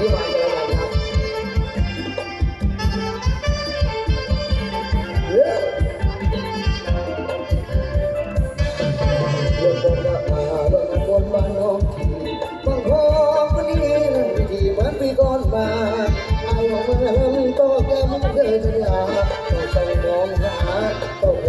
เด็กคองนละมาเางคนบ้านน้องทีบางคนนนี้นั่นวิธีเมือนปก่อนมาไอ้ของมันก็แก้มเธอจะไอาต้องน้องหาต้อง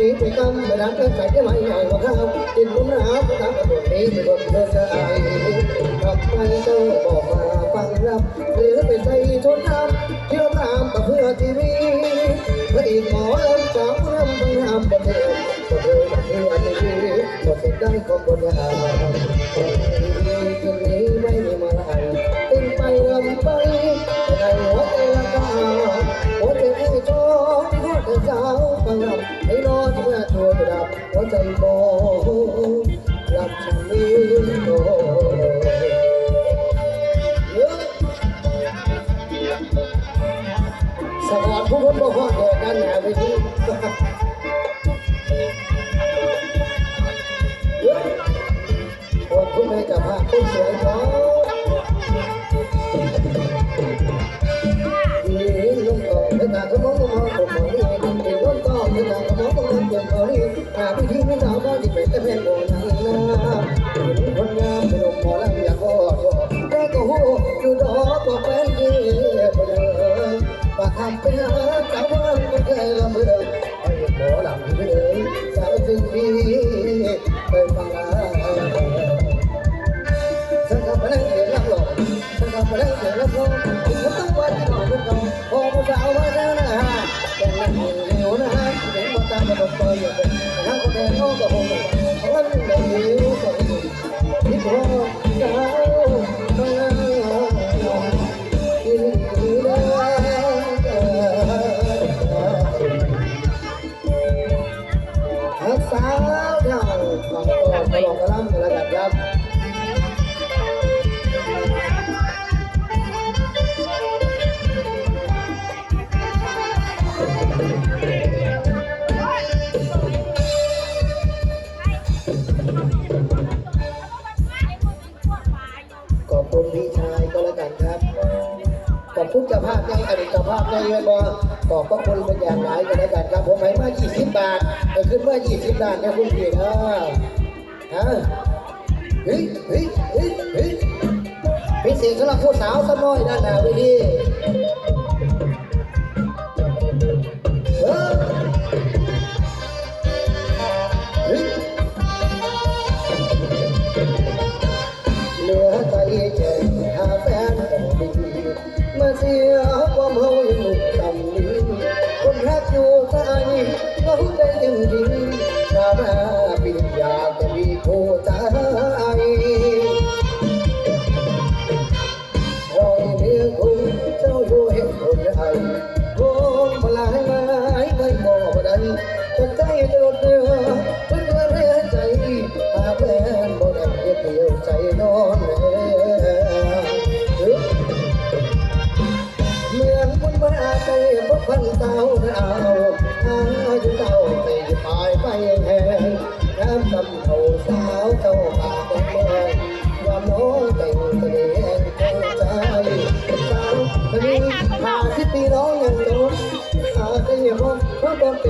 ตีไปกำไม่รักก็ใส่ไม่ไหมอ่อกว่าขาวกินมุ้งหนาวก็ตามกระโนี้ไม่ลดเลิกสายกลับไปเจอบอกมาฟังรับหรือไปใส่ชนน้ำเที่อวตามแต่เพื่อที่มีไม่อีกหมอลำสอวรำพังหามประเทศก็เธอมาเพื่อทีวีก็เสร็จได้ก็บนเหาคนนี้ไม่ หัวใจโบรับฉันนี้โดสวัสดีผู้คนบ่ฮอดแดกันหาไปที่ำกระดับขอบคุณพี่ชายก็แล้วกันครับขอบคุณเจ้าภาพในอดีตเจ้าภาพในเงินบอขอบพระคุณเป็นอย่างไรก็แล้วกันครับผมให้มา20 บาทแต่ขึ้นมา20 บาทนะคุณพี่นะฮะ เฮ้ยเฮ้ยเฮ้ยเฮ้ยพิเศษสำหรับผู้สาวสักหน่อยด้านหน้าเวทีเออเฮ้ยเหลือใจแก่หาแฟนดีมาเสียความเฮายังหนุ่มต่ำนี้คนรักอยู่ใจเราใจยังดีหน้าหน้า นอนเลยเมือนคนมาใจพบพันเต้าเอาอายุเต้าตีปลายไปแห้งน้ำจำเขาสาวเจ้าปากแดงว่าน้องแต่งแสดงเข้าใจสาวคนนี้หาสิบปีน้องยังโดนหาได้ยังมองเพราะตอนเป็น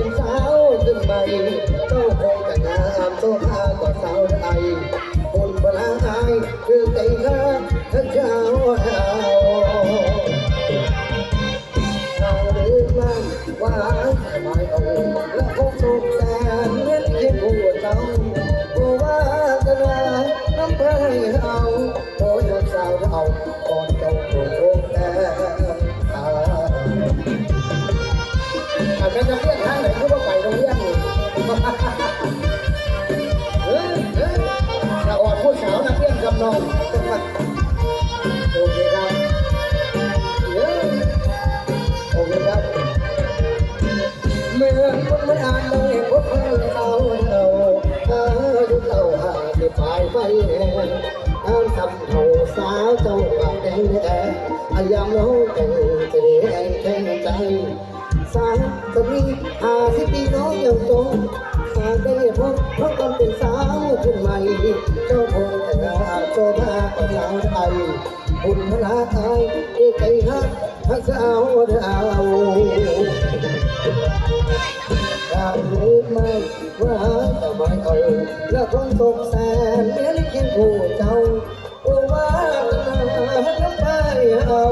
เรียนกำนองโอเคครับเฮ้โอเคครับเมื่อคนมันอ่านเลยพบเพื่อนเอาเราอายุเท่าหาที่ปลายไฟแห้งน้ำทำเท่าสาวเจ้าปากแดงแดงอายามน้องแต่งเสียงแทงใจสาวสตรีหาสิปีน้องยังจงหากได้พบเพราะตอนเป็นสาว ขึ้นใหม่เจ้าคงแต่งงานโซภากับสาวไทยบุญพลาไทยเอกไก่ฮักฮักสาวดาวหรือไม่ว่าจะไมเอาแล้วคงตกแสนเมียลิขิตผู้เจ้าโอ้ว่าน้ำไปเอา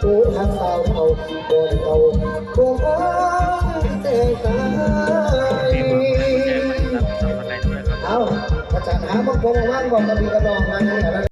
โอ้ทางสาวเท่าบนเก่าค ครับสำหรับใครด้วยครับเอาอาจารย์หาพวกผมว่างบอกกับพี่กระดองมาเนี่ย